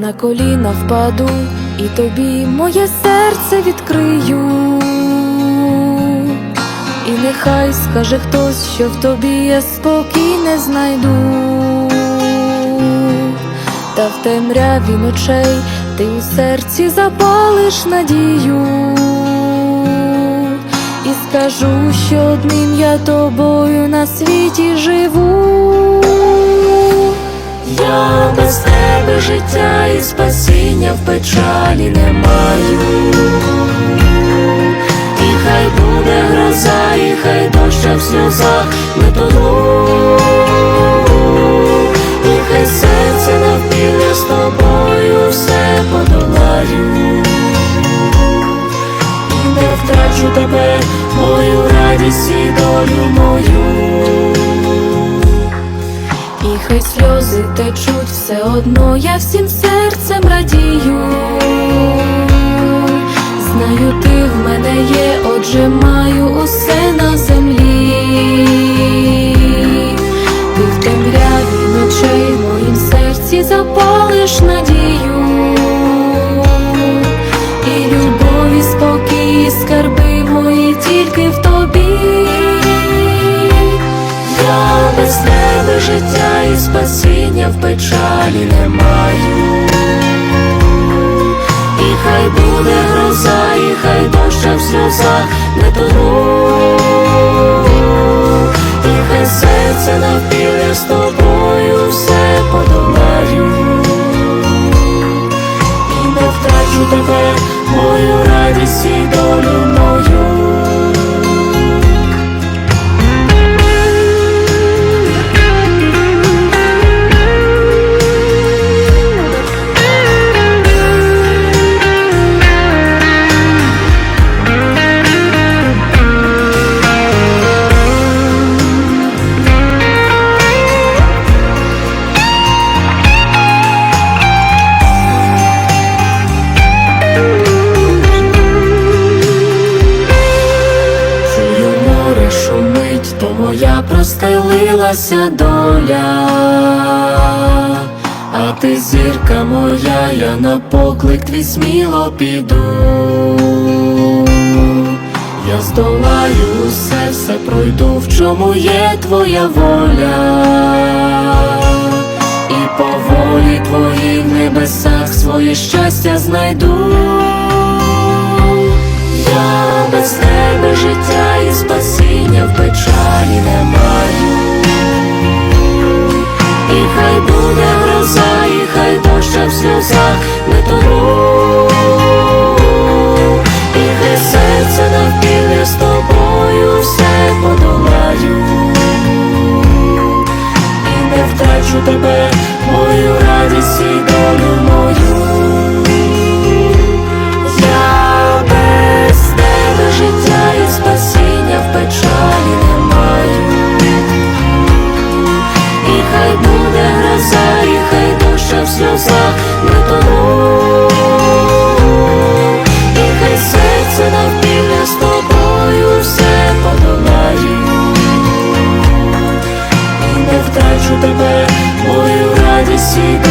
на коліна впаду і тобі моє серце відкрию. І нехай скаже хтось, що в тобі я спокій не знайду, та в темряві ночей ти у серці запалиш надію, і скажу, що одним я тобою на світі живу. Життя і спасіння в печалі не маю. І хай буде гроза, і хай доща в сльозах не тону. І хай серце навпіл я з тобою все подолаю. І не втрачу тебе, мою радість і долю мою. Хай сльози течуть, все одно я всім серцем радію. Знаю, ти в мене є, отже маю усе тебе життя і спасіння в печалі не маю. І хай буде гроза, і хай доща в сльозах не тону. І хай серце навпіл я з тобою все подолаю. І не втрачу тебе, мою радість і долю то моя простелилася доля, а ти зірка моя, я на поклик твій сміло піду. Я здолаю усе, все пройду, в чому є твоя воля, і по волі твоїй в небесах своє щастя знайду. Я без тебе життя і спасіння в сонця не тону, і хай серце навпіл я з тобою все подолаю, і не втрачу тебе, мою радість і долю мою. Я без тебе життя і спасіння в печалі не маю, і хай буде гроза, і хай душа в сльозах. desse